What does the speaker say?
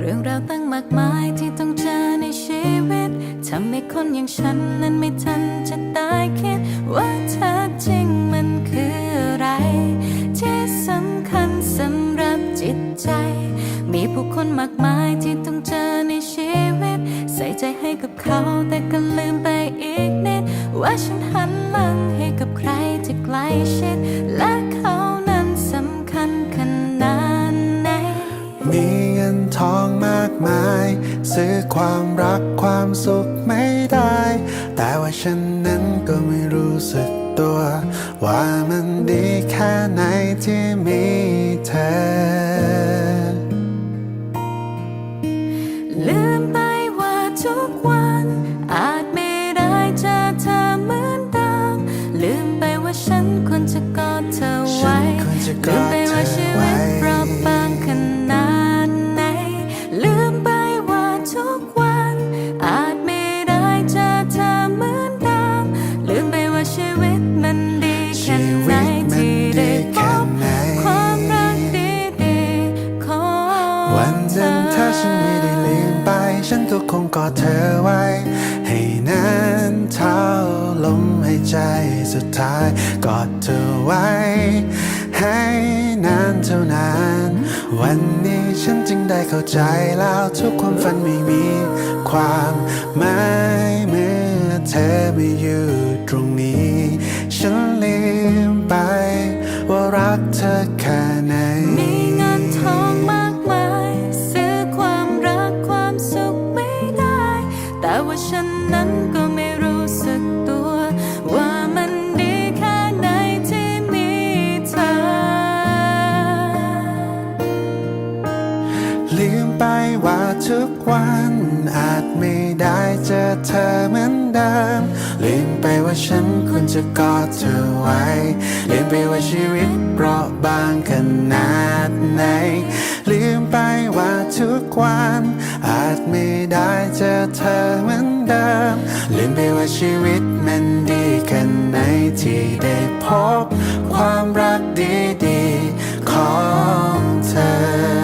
เรื่องราวตั้งมากมายที่ต้องเจอในชีวิตทำให้คนอย่างฉันนั้นไม่ทันจะตายคิดว่าเธอจริงมันคืออะไร ที่สำคัญสำหรับจิตใจ มีผู้คนมากมายที่ต้องเจอในชีวิต ใส่ใจให้กับเขาแต่ก็ลืมไปอีกนิด ว่าฉันหันหลังให้กับใครที่ใกล้ชิดและ ซื้อความรักความสุขไม่ได้ แต่ว่าฉันนั้นก็ไม่รู้สึกตัว ว่ามันดีแค่ไหนที่มีเธอ ลืมไปว่าทุกวัน อาจไม่ได้เจอเธอเหมือนเดิมลืมไปว่าฉันควรจะกอดเธอไว้ฉันจะกลือมดไปเธว่าอชีไว้วิต วันเธนั้อนถ้าฉันไม่ได้ลืมไป ฉันก็คงกอดเธอไว้ ให้นานเท่าลมหายใจสุดท้ายกอดเธอไว้ ให้นานเท่านาน วันนี้ฉันจึงได้เข้าใจแล้วทุกความฝันไม่มีความหมายเมื่อเธอไม่อยู่ตรงนี้ ฉันลืมไปว่ารักเธอ ฉันนั้นก็ไม่รู้สึกตัว ว่ามันดีแค่ไหนที่มีเธอ ลืมไปว่าทุกวันอาจไม่ได้เจอเธอเหมือนเดิม ลืมไปว่าฉันควรจะกอดเธอไว้ ลืมไปว่าชีวิตเปราะบางขนาดไหน ลืมไปว่าทุกวัน อาจไม่ได้เจอเธอเหมือนเดิม ลืมไปว่าชีวิตมันดีแค่ไหนที่ได้พบ ความรักดีๆของเธอ